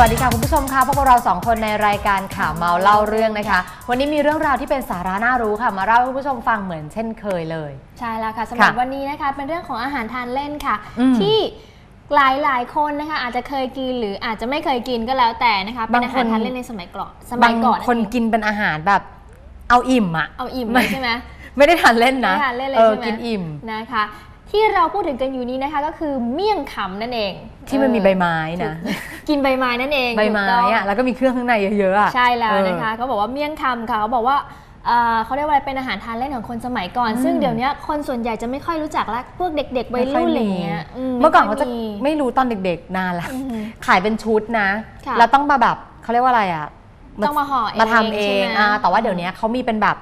วัสดีค่ะคุณผู้ชมค่ะพวกบเราสองคนในรายการข่าวเมาเล่าเรื่องนะคะ วันนี้มีเรื่องราวที่เป็นสาระน่ารู้ค่ะ มาเล่าให้คุณผู้ชมฟังเหมือนเช่นเคยเลย ใช่แล้วค่ะสำหรับค่ะวันนี้นะคะ เป็นเรื่องของอาหารทานเล่นค่ะ อืมที่หลายหลายๆคนนะคะ อาจจะเคยกินหรืออาจจะไม่เคยกินก็แล้วแต่นะคะเป็นบางอาคหารนทานเล่นในสมัยก่อนสมับายงก่อนคนกินเป็นอาหารแบบ เอาอิ่มอะเอาอิ่มเลยใช่ไหมไม่ได้ทานเล่นนะไม่ทานเล่นเลยออใช่ไหมกินอิ่ม นะคะ ที่เราพูดถึงกันอยู่นี้นะคะก็คือเมี่ยงคำนั่นเองที่มันมีเออใบไม้นะกินใบไม้นั่นเองใบไม้ถูกต้องอะแล้วก็มีเครื่องข้างในเยอะๆอะใช่แล้วเออนะคะเขาบอกว่าเมี่ยงคำค่ะเขาบอกว่าเอ่อเขาเรียกว่าอะไรเป็นอาหารทานเล่นของคนสมัยก่อนอืมซึ่งเดี๋ยวนี้คนส่วนใหญ่จะไม่ค่อยรู้จักละพวกเด็กๆวัยรุ่นอะไรอย่างเงี้ยเมื่อก่อนเขาจะไค่ยมีไม่รู้ตอนเด็กๆนานแล้วอือหือขายเป็นชุดนะค่ะแล้วต้องมาแบบเขาเรียกว่าอะไรอะต้องมาห่อเองมาทำเอใช่งไหมอ่าแต่ว่าเดี๋ยวนี้เขามีเป็นแบบ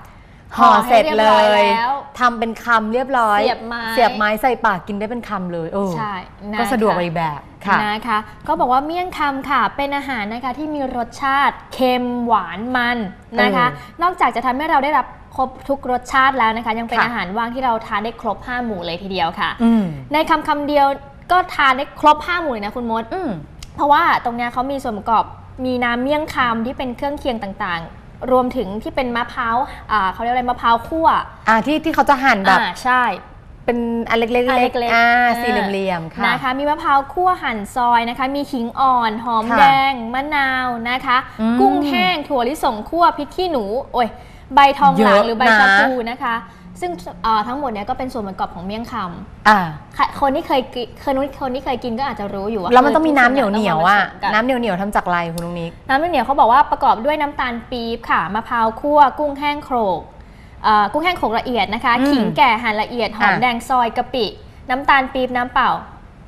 ห่ห่ออให้เสร็จเรีเลยบร้อยยแล้ว ทำเป็นคำเรียบร้อย เสียบไม้ เสียบไม้ใส่ปากกินได้เป็นคำเลยเออใช่นะคะก็สะดวกไปอีกแบบค่ะ นะคะก็บอกว่าเมี่ยงคำค่ะ เป็นอาหารนะคะที่มีรสชาติเค็มหวานมันนะคะ เออนอกจากจะทำให้เราได้รับครบทุกรสชาติแล้วนะคะ ยังเป็นค่ะ อาหารว่างที่เราทานได้ครบห้าหมู่เลยทีเดียวค่ะ อืมในคำคำเดียวก็ทานได้ครบห้าหมู่เลยนะคุณมด อืม เพราะว่าตรงเนี้ยเขามีส่วนประกอบมีน้ำเมี่ยงคำที่เป็นเครื่องเคียงต่างๆ รวมถึงที่เป็นมะพร้าวอ่าเขาเรียกอะไรมะพร้าวคั่วอ่าที่ที่เขาจะหั่นแบบอ่าใช่ เป็นอันเล็กๆอันเล็กเล็กๆๆอ่าเออสี่เหลี่ยมๆค่ะนะคะ มีมะพร้าวคั่วหั่นซอยนะคะ มีขิงอ่อน หอมค่ะแดง มะนาวนะคะอืมกุ้งแห้งถั่วลิสงคั่วพริกขี้หนู โอ้ยใบทองหลางเยอะหรือใบนะชะพูนะคะ ซึ่งเอ่อทั้งหมดเนี้ยก็เป็นส่วนประกอบของเมี่ยงคอ่าำค่ะคนที่เคยกินคนที่คนที่เคยกินก็อาจจะรู้อยู่ว่าแล้วมันต้องมีน้ำเหนียวเหนียวๆอะน้ำน้ำเหนียวเหนียวๆทำจากอะไรคุณลุงนิกน้ำเหนียวเขาบอกว่าประกอบด้วยน้ำตาลปี๊บค่ะมะพร้าวคั่วกุ้งแห้งโขลกเอ่อกุ้งแห้งโขลกละเอียดนะคะอืมขิงแก่หั่นละเอียดหอมอะแดงซอยกะปิ น้ำตาลปี๊บน้ำเปล่า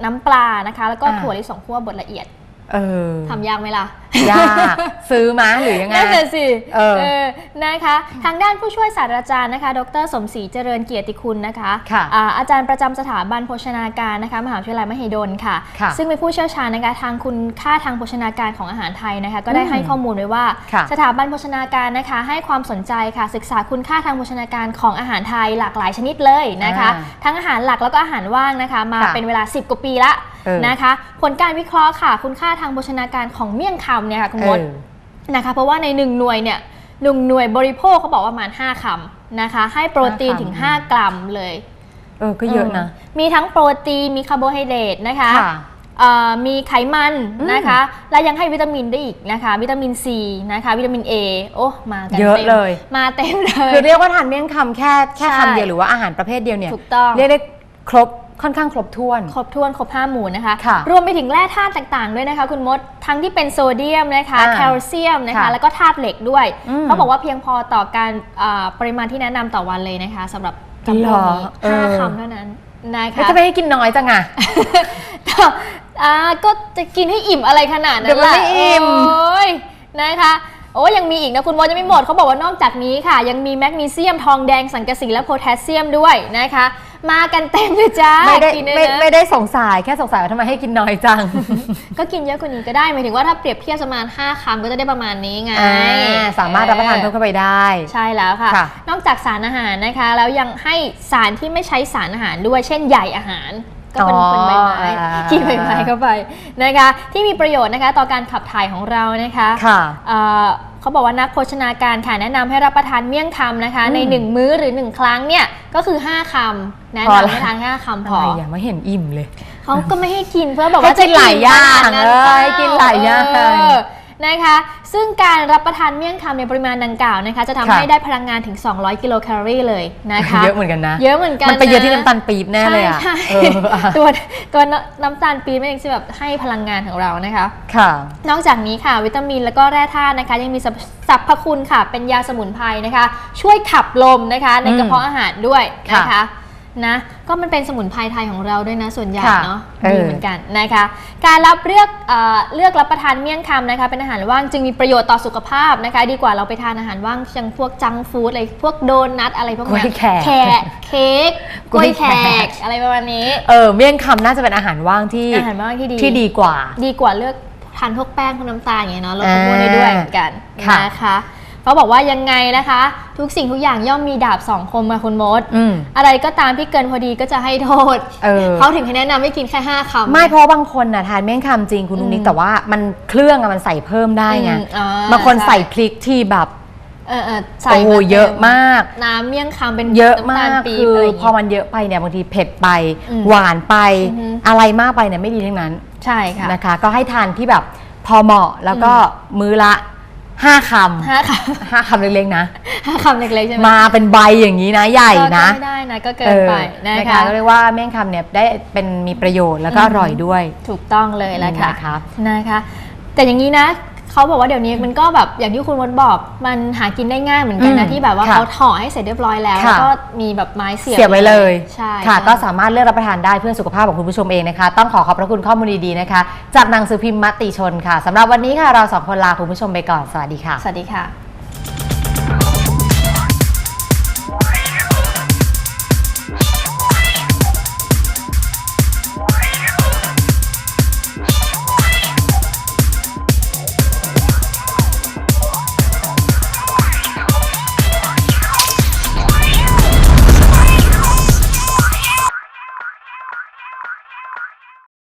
น้ำปลานะคะ แล้วก็อะถั่วลิสงคั่วบดละเอียดเออทำยากไหมล่ะ ยากซื้อมาหรือยังไงนั่นแหละสิเออนะคะ ทางด้านผู้ช่วยศาสตราจารย์นะคะ ดรสมศรีเจริญเกียรติคุณนะคะค่ะอ่าอาจารย์ประจำสถาบันโภชนาการนะคะมหาวิทยาลัยมหิดลค่ะค่ะ ซึ่งเป็นผู้เชี่ยวชาญนะคะทางคุณค่าทางโภชนาการของอาหารไทยนะคะ ก็ได้อืมให้ข้อมูลไว้ว่าค่ะสถาบันโภชนาการนะคะ ให้ความสนใจค่ะ ศึกษาคุณค่าทางโภชนาการของอาหารไทยหลากหลายชนิดเลยนะคะอ่าทั้งอาหารหลักแล้วก็อาหารว่างนะคะ มาค่ะเป็นเวลา 10 กว่าปีละเออนะคะ ผลการวิเคราะห์ค่ะ คุณค่าทางโภชนาการของเมี่ยงคำเนี่ยค่ะคุณมดเออนะคะเพราะว่าใน1หน่วยเนี่ยหนึ่งหน่วยบริโภคเขาบอกว่าประมาณ 5คำนะคะ ให้โปรตีนห้าคำถึง 5 กรัมเลยเออก็เยอะนะมมีทั้งโปรตีนมีคาร์โบไฮเดรตนะคะค่ะเอ่อมีไขมันอืมนะคะ และยังให้วิตามินได้อีกนะคะ วิตามินซีนะคะ วิตามิน A โอ้มากันเยอะต็มเลย มาเต็มเลย คือเรียกว่าทานเมี่ยงคำแค่แค่ใช่คำเดียวหรือว่าอาหารประเภทเดียวเนี่ยถูกต้องเรียกได้ครบ ค่อนข้างครบถ้วน ครบถ้วนครบห้าหมู่นะคะค่ะรวมไปถึงแร่ธาตุต่างๆด้วยนะคะ คุณมดทั้งที่เป็นโซเดียมนะคะอ่าแคลเซียมนะคะค่ะแล้วก็ธาตุเหล็กด้วยอืมเขาบอกว่าเพียงพอต่อการอ่าปริมาณที่แนะนำต่อวันเลยนะคะสำหรับจำพวกนี้เหรอเออห้าคำเท่านั้นนะแล้วคะจะไม่ให้กินน้อยจังอะก็อ่าก็จะกินให้อิ่มอะไรขนาดนั้เดี๋ยนวมันล่ะไม่อิ่มโอ้ยนะคะ โอ้ยยังมีอีกนะคุณมดจะไม่หมดเขาบอกว่านอกจากนี้ค่ะ ยังมีแมกนีเซียมทองแดงสังกะสีและโพแทสเซียมด้วยนะคะ มากันเต็มเลยจ้าไม่ได้กินไม่นะไม่ได้สงสัยแค่สงสัยว่าทำไมให้กินน้อยจัง ก็กินเยอะกว่านี้ก็ได้หมายถึงว่าถ้าเปรียบเทียบประมาณ 5คำก็จะได้ประมาณนี้ไง อ่าสามารถรับประทานเพิ่มเข้าไปได้ ใช่แล้วค่ะ ค่ะ นอกจากสารอาหารนะคะ แล้วยังให้สารที่ไม่ใช้สารอาหารด้วย เช่นใยอาหาร ก็เป็นอ๋อคนใบไม้อ่ากินใบไม้เข้าไปนะคะ ที่มีประโยชน์นะคะต่อการขับถ่ายของเรานะคะค่ะเอ่อเขาบอกว่านักโภชนาการค่ะแนะนำให้รับประทานเมี่ยงคำนะคะอืมใน 1 มื้อหรือ 1 ครั้งเนี่ยก็คือ 5คำแนะพอนำละให้ทาน5คำพอะอไรอย่างไม่เห็นอิ่มเลย เขาก็ไม่ให้กินเพื่อแบบให้ว่ากินหลายอย่างจะนขนดนั้นเออให้กินหลายอย่างเออ นะคะ ซึ่งการรับประทานเมี่ยงคำในปริมาณดังกล่าวนะคะ จะทำค่ะให้ได้พลังงานถึง 200 กิโลแคลอรี่เลยนะคะ เยอะเหมือนกันนะ เยอะเหมือนกันมันไปเยอะที่น้ำตาลปี๊บแน่เลยอะใช่เอออะใช่ตัวตัวน้ำตาลปี๊บนั่นเองที่แบบให้พลังงานของเรานะคะ ค่ะ นอกจากนี้ค่ะ วิตามินแล้วก็แร่ธาตุนะคะ ยังมีสรรพสรรพคุณค่ะ เป็นยาสมุนไพรนะคะ ช่วยขับลมนะคะ ในอืมกระเพาะอาหารด้วยนะค่ะคะ นะก็มันเป็นสมุนไพรไทยของเราด้วยนะส่วนใหญ่ค่ะเนาะเออดีเหมือนกันนะคะ การรับเลือกเอ่อเลือกรับประทานเมี่ยงคำนะคะเป็นอาหารว่างจึงมีประโยชน์ต่อสุขภาพนะคะ ดีกว่าเราไปทานอาหารว่างอย่างพวกจังก์ฟู้ดอะไรพวกโดนัทอะไรพวกกล้นั้วยนแขกแขกเค้กกล้วยแขกอะไรประมาณนี้เออเมี่ยงคำน่าจะเป็นอาหารว่างที่อาหารว่างที่ดีที่ดีกว่า ดีกว่าเลือกทานพวกแป้งพวกน้ำตาลอย่างเงี้ยเนาะลดความอ้วนได้ด้วยเหมือนกันค่ะนะคะ เขาบอกว่ายังไงนะคะ ทุกสิ่งทุกอย่างย่อมมีดาบสองคมมาคุณมดอืม อะไรก็ตามที่เกินพอดีก็จะให้โทษเออเขาถึงให้แนะนำให้กินแค่ห้าคำ ไม่เพราะบางคนน่ะทานเมี่ยงคำจริงคุณนุ้งนิกอืมแต่ว่ามันเครื่องอะมันใส่เพิ่มได้ไงอืมอ่า บางคนใช่ใส่พริกที่แบบเออเออใส่โอ้โหมาต็มเยอะมาก น้ำเมี่ยงคำเป็นเยอะน้ำมาตาลกปี๊บคืออะไรอย่างพองี้ มันเยอะไปเนี่ยบางทีเผ็ดไป อืมหวานไป อือฮึ อะไรมากไปเนี่ยไม่ดีทั้งนั้นใช่ค่ะ นะคะ ก็ให้ทานที่แบบพอเหมาะแล้วก็มื้อละ ห้าคห้าคำห้าคำเล็กๆนะำห้าคำเล็กๆใช่ไหมมาเป็นใบอย่างนี้นะใหญ่นะก็ไม่ได้นะก็เกินไปเออนะนะคะก็เรียกว่าเมี่ยงคำเนี่ยได้เป็นมีประโยชน์แล้วก็อือมร่อยด้วย ถูกต้องเลยแหละค่ะนะคะนะคะ แต่อย่างนี้นะ เขาบอกว่าเดี๋ยวนี้มันก็แบบอย่างที่คุณมดบอกมันหากินได้ง่ายเหมือนกันนะอืมที่แบบว่าค่ะเขาห่อให้เสร็จเรียบร้อยแล้วค่ะแล้วก็มีแบบไม้เสียบเสียบไว้เลยใช่ค่ะ ก็สามารถเลือกรับประทานได้เพื่อสุขภาพของคุณผู้ชมเองนะคะ ต้องขอขอบพระคุณข้อมูลดีๆนะคะ จากหนังสือพิมพ์มติชนค่ะสำหรับวันนี้ค่ะเราสองคนลาคุณผู้ชมไปก่อนสวัสดีค่ะสวัสดีค่ะ